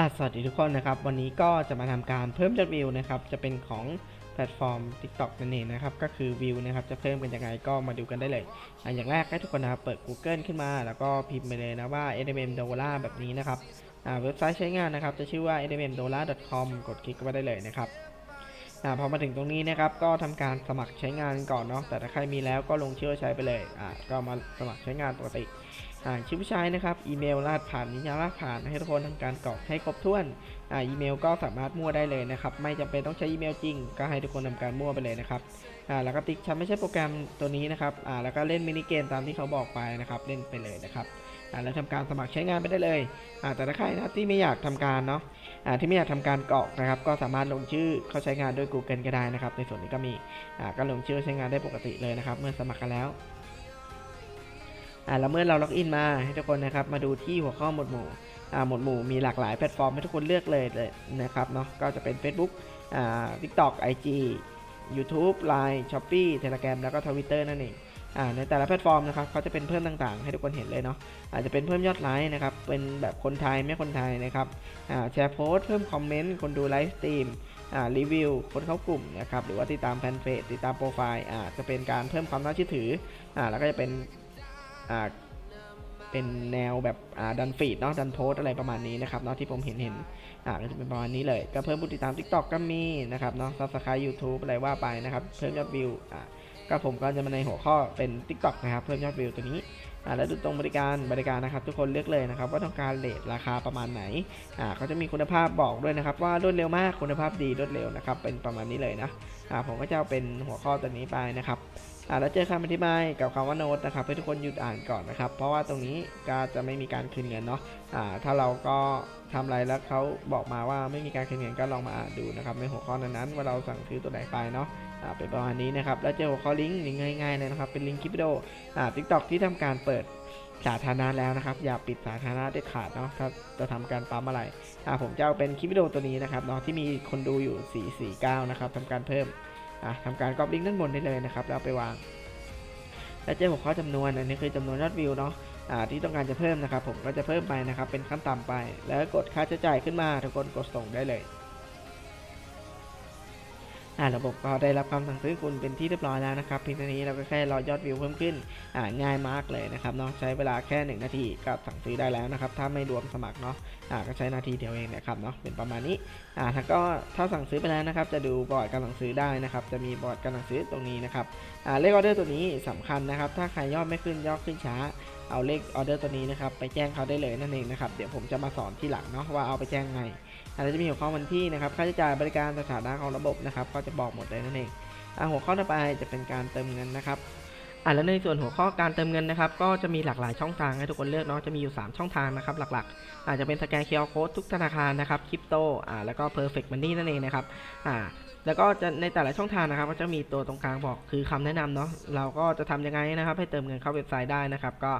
อะสวัสดีทุกคนนะครับ วันนี้ก็จะมาทำการเพิ่มยอดวิวนะครับ จะเป็นของแพลตฟอร์ม TikTok นั่นเองนะครับ ก็คือวิวนะครับ จะเพิ่มเป็นยังไงก็มาดูกันได้เลยอะอย่างแรกให้ทุกคนนะครับเปิด Google ขึ้นมา แล้วก็พิมพ์ไปเลยนะว่า NMM Dollar แบบนี้นะครับอ่าเว็บไซต์ใช้งานนะครับ จะชื่อว่า nmmdollar.com กดคลิกเข้าไปได้เลยนะครับ อ่าพอมาถึงตรงนี้นะครับก็ทำการสมัครใช้งานก่อนเนาะแต่ถ้าใครมีแล้วก็ลงชื่อใช้ไปเลยอ่าก็มาสมัครใช้งานปกติอ่าชื่อผู้ใช้นะครับอีเมลรหัสผ่านนิยามรหัสผ่านให้ทุกคนทำการกรอกให้ครบถ้วนอ่าอีเมลก็สามารถมั่วได้เลยนะครับไม่จำเป็นต้องใช้อีเมลจริง ก็ให้ทุกคนทำการมั่วไปเลยนะครับอ่าแล้วก็ติ๊กฉันไม่ใช่โปรแกรมตัวนี้นะครับอ่าแล้วก็เล่นมินิเกมตามที่เขาบอกไปนะครับเล่นไปเลยนะครับอ แล้วทำการสมัครใช้งานไปได้เลยอ่าแต่ถ้าใครนะที่ไม่อยากทำการเนาะอ่าที่ไม่อยากทำการกรอกนะครับ ก็สามารถลงชื่อเข้าใช้งานด้วย Google ก็ได้นะครับ ในส่วนนี้ก็มีอ่าก็ลงชื่อใช้งานได้ปกติเลยนะครับ เมื่อสมัครกันแล้วอ่าแล้วเมื่อเราล็อกอินมาให้ทุกคนนะครับมาดูที่หัวข้อหมวดหมู่อ่าหมวดหมู่มีหลากหลายแพลตฟอร์มให้ทุกคนเลือกเลยเลยนะครับเนาะก็จะเป็น Facebook อ่า TikTok IG YouTube Line Shopee Telegram แล้วก็ Twitter นั่นเอง ในแต่ละแพลตฟอร์มนะครับเขาจะเป็นเพิ่มต่างๆ ให้ทุกคนเห็นเลยเนาะอาจจะเป็นเพิ่มยอดไลค์นะครับเป็นแบบคนไทยไม่คนไทยนะครับแชร์โพสต์เพิ่มคอมเมนต์คนดูไลฟ์สตรีมรีวิวคนเข้ากลุ่มนะครับหรือว่าติดตามแฟนเพจติดตามโปรไฟล์อาจะเป็นการเพิ่มความน่าเชื่อถืออแล้วก็จะเป็นเป็นแนวแบบดันฟีดเนาะดันโพสอะไรประมาณนี้นะครับเนาะที่ผมเห็นเห็นอ่าก็จะเป็นประมาณนี้เลยก็เพิ่มผู้ติดตาม TikTok ก็มีนะครับเนาะซับสไครต์ YouTube อะไรว่าไปนะครับ เพิ่มยอดวิวอ่า ก็ผมก็จะมาในหัวข้อเป็น TikTok นะครับเพิ่มยอดวิวตัวนี้อ่าแล้วดูตรงบริการบริการนะครับ ทุกคนเลือกเลยนะครับ ว่าต้องการเลทราคาประมาณไหนอ่าเขาจะมีคุณภาพบอกด้วยนะครับ ว่ารวดเร็วมากคุณภาพดีรวดเร็วนะครับเป็นประมาณนี้เลยนะอ่าผมก็จะเอาเป็นหัวข้อตัวนี้ไปนะครับอ่าแล้วเจอคำอธิบายกับคำว่าโน้ตนะครับให้ทุกคนหยุดอ่านก่อนนะครับ เพราะว่าตรงนี้ก็จะไม่มีการคืนเงินเนาะอ่าถ้าเราก็ทำอะไรแล้วเขาบอกมาว่าไม่มีการคืนเงินก็ลองมาอ่านดูนะครับในหัวข้อนั้นๆว่าเราสั่งซื้อตัวไหนไปเนาะ อ่าเป็นประมาณนี้นะครับ แล้วเจอหัวข้อลิงก์ลิงก์ง่ายๆเลยนะครับ เป็นลิงก์คลิปวิดีโออ่าทิกตอกที่ทำการเปิดสาธารณะแล้วนะครับ อย่าปิดสาธารณะเด็ดขาดเนาะถ้าจะทำการปั๊มอะไรอ่าผมจะเอาเป็นคลิปวิดีโอตัวนี้นะครับเนาะที่มีคนดูอยู่ 449 นะครับทำการเพิ่มอ่าทำการก๊อปลิงก์ด้านบนได้เลยนะครับ แล้วไปวาง แล้วเจอหัวข้อจำนวนอันนี้คือจำนวนยอดวิวเนาะอ่าที่ต้องการจะเพิ่มนะครับ ผมก็จะเพิ่มไปนะครับ เป็นขั้นต่ำไป แล้วกดค่าใช้จ่ายขึ้นมาทุกคนกดส่งได้เลย อ่าระบบก็ได้รับคำสั่งซื้อคุณเป็นที่เรียบร้อยแล้วนะครับเพียงเท่านี้เราก็แค่รอยอดวิวเพิ่มขึ้นอ่าง่ายมากเลยนะครับเนาะใช้เวลาแค่ 1 นาทีก็สั่งซื้อได้แล้วนะครับถ้าไม่รวมสมัครเนาะอ่าก็ใช้นาทีเดียวเองนะครับเนาะเป็นประมาณนี้อ่าถ้าก็ถ้าสั่งซื้อไปแล้วนะครับจะดูบอร์ดการสั่งซื้อได้นะครับจะมีบอร์ดการสั่งซื้อตรงนี้นะครับอ่าเลขออเดอร์ตัวนี้สำคัญนะครับถ้าใครยอดไม่ขึ้นยอดขึ้นช้า เอาเลขออเดอร์ตัวนี้นะครับไปแจ้งเขาได้เลยนั่นเองนะครับเดี๋ยวผมจะมาสอนที่หลังเนาะว่าเอาไปแจ้งไงอาจจะมีหัวข้อวันที่นะครับค่าใช้จ่ายบริการสถานะของระบบนะครับก็จะบอกหมดเลยนั่นเองหัวข้อต่อไปจะเป็นการเติมเงินนะครับอ่าแล้วในส่วนหัวข้อการเติมเงินนะครับ ก็จะมีหลากหลายช่องทางให้ทุกคนเลือกเนาะจะมีอยู่ 3 ช่องทางนะครับ หลักๆ อาจจะเป็นสแกนเคอร์โค้ดทุกธนาคารนะครับคริปโตอ่าแล้วก็ perfect money นั่นเองนะครับอ่า แล้วก็จะในแต่ละช่องทางนะครับก็จะมีตัวตรงกลางบอกคือคำแนะนำเนาะเราก็จะทำยังไงนะครับ ให้เติมเงินเข้าเว็บไซต์ได้นะครับ ก็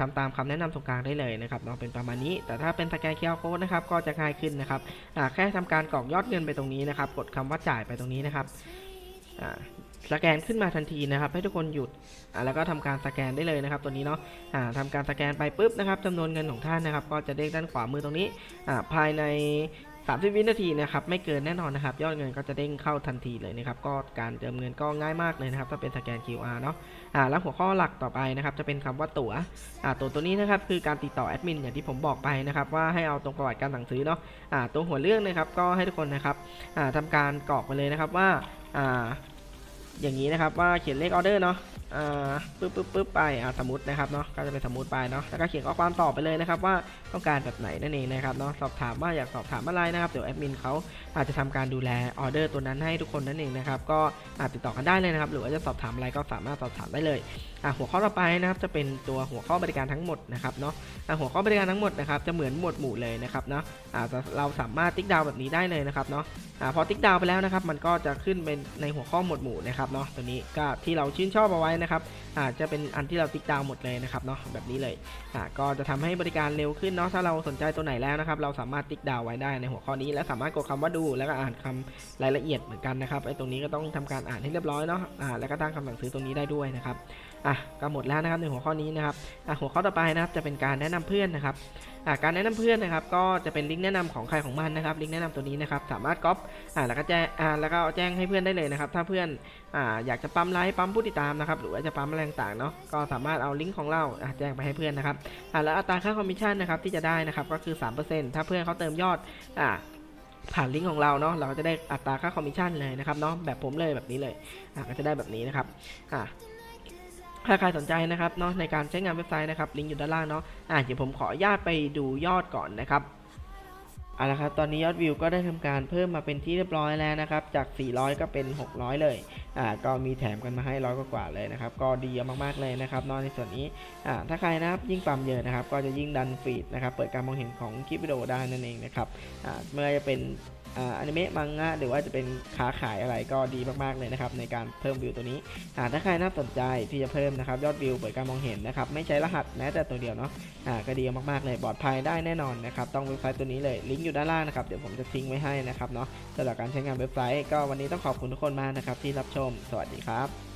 ทำาตามคำแนะนำตรงกลางได้เลยนะครับเนาะเป็นประมาณนี้ แต่ถ้าเป็นสแกนเคอร์โค้ดนะครับก็จะง่ายขึ้นนะครับแค่ทำการกรอกยอดเงินไปตรงนี้นะครับ กดคำว่าจ่ายไปตรงนี้นะครับสแกนขึ้นมาทันทีนะครับ ให้ทุกคนหยุดแล้วก็ทำการสแกนได้เลยนะครับ ตัวนี้เนาะอ่าทำการสแกนไปปุ๊บนะครับจำนวนเงินของท่านนะครับ ก็จะเด้งด้านขวามือตรงนี้ภายใน 30 วินาทีนะครับไม่เกินแน่นอนนะครับ ยอดเงินก็จะเด้งเข้าทันทีเลยนะครับก็การเติมเงินก็ง่ายมากเลยนะครับถ้าเป็นสแกน QR เนาะอ่าแล้วหัวข้อหลักต่อไปนะครับจะเป็นคำว่าตั๋วอ่าตั๋วตัวนี้นะครับคือการติดต่อแอดมินอย่างที่ผมบอกไปนะครับว่าให้เอาตรงประวัติการสั่งซื้อเนาะอ่าตัวหัวเรื่องนะครับก็ให้ทุกคนนะครับอ่าทำการกรอกไปเลยนะครับว่าอ่าอย่างนี้นะครับว่าเขียนเลขออเดอร์เนาะ อ่าปึ๊บปึ๊บปึ๊บไปอ่าสมมตินะครับเนาะก็จะเป็นสมมติไปเนาะแล้วก็เขียนข้อความตอบไปเลยนะครับว่าต้องการแบบไหนนั่นเองนะครับเนาะสอบถามว่าอยากสอบถามอะไรนะครับเดี๋ยวแอดมินเขาอาจจะทำการดูแลออเดอร์ตัวนั้นให้ทุกคนนั่นเองนะครับก็อาจติดต่อกันได้เลยนะครับหรือว่าจะสอบถามอะไรก็สามารถสอบถามได้เลย หัวข้อต่อไปนะครับจะเป็นตัวหัวข้อบริการทั้งหมดนะครับเนาะอะหัวข้อบริการทั้งหมดนะครับจะเหมือนหมวดหมู่เลยนะครับเนาะอ่าเราสามารถติ๊กดาวแบบนี้ได้เลยนะครับเนาะอ่าพอติ๊กดาวไปแล้วนะครับมันก็จะขึ้นเป็นในหัวข้อหมวดหมู่นะครับเนาะตัวนี้ก็ที่เราชื่นชอบเอาไว้นะครับอ่าจะเป็นอันที่เราติ๊กดาวหมดเลยนะครับเนาะแบบนี้เลยอ่าก็จะทำให้บริการเร็วขึ้นเนาะถ้าเราสนใจตัวไหนแล้วนะครับเราสามารถติ๊กดาวไว้ได้ในหัวข้อนี้ และสามารถกดคำว่าดูแล้วก็อ่านคำรายละเอียดเหมือนกันนะครับไอ้ตรงนี้ก็ต้องทำการอ่านให้เรียบร้อยเนาะอ่าแล้วก็ตั้งคำสั่งซื้อตรงนี้ได้ด้วยนะครับอะก็หมดแล้วนะครับในหัวข้อนี้นะครับอะหัวข้อต่อไปนะครับจะเป็นการแนะนำเพื่อนนะครับอะการแนะนำเพื่อนนะครับ ก็จะเป็นลิงก์แนะนำของใครของมันนะครับ ลิงก์แนะนำตัวนี้นะครับ สามารถก๊อปอะแล้วก็แจ้งอะแล้วก็แจ้งให้เพื่อนได้เลยนะครับ ถ้าเพื่อนอ่าอยากจะปั๊มไลค์ปั๊มผู้ติดตามนะครับ หรือว่าจะปั๊มอะไรต่างๆเนาะก็สามารถเอาลิงก์ของเราอะแจ้งไปให้เพื่อนนะครับอะแล้วอัตราค่าคอมมิชชั่นนะครับที่จะได้นะครับก็คือ 3%ถ้าเพื่อนเขาเติมยอดอะผ่านลิงก์ของเราเนาะเราก็จะได้อัตราค่าคอมมิชชั่นเลยนะครับเนาะแบบผมเลยแบบนี้เลยอะก็จะได้แบบนี้นะครับอะ ถ้าใครสนใจนะครับเนาะในการใช้งานเว็บไซต์นะครับลิงก์อยู่ด้านล่างเนาะอะเดี๋ยวผมขออนุญาตไปดูยอดก่อนนะครับ เอาละครับ ตอนนี้ยอดวิวก็ได้ทำการเพิ่มมาเป็นที่เรียบร้อยแล้วนะครับ จาก 400 ก็เป็น 600 เลย อ่า ก็มีแถมกันมาให้ร้อยกว่าเลยนะครับ ก็ดีมากๆเลยนะครับนอกในส่วนนี้ อ่า ถ้าใครนะครับยิ่งปั๊มเยอะนะครับ ก็จะยิ่งดันฟีดนะครับ เปิดการมองเห็นของคลิปวิดีโอได้นั่นเองนะครับ อ่าไม่ว่าจะเป็นอ่าอนิเมะมังงะหรือว่าจะเป็นค้าขายอะไรก็ดีมากๆเลยนะครับในการเพิ่มวิวตัวนี้อ่าถ้าใครน่าสนใจที่จะเพิ่มนะครับยอดวิวเปิดการมองเห็นนะครับไม่ใช้รหัสแม้แต่ตัวเดียวเนาะอ่าก็ดีมากๆเลยปลอดภัยได้แน่นอนนะครับต้องเว็บไซต์ตัวนี้เลยลิงก์อยู่ด้านล่างนะครับ เดี๋ยวผมจะทิ้งไว้ให้นะครับเนาะสำหรับการใช้งานเว็บไซต์ก็วันนี้ต้องขอบคุณทุกคนมากนะครับที่รับชม สวัสดีครับ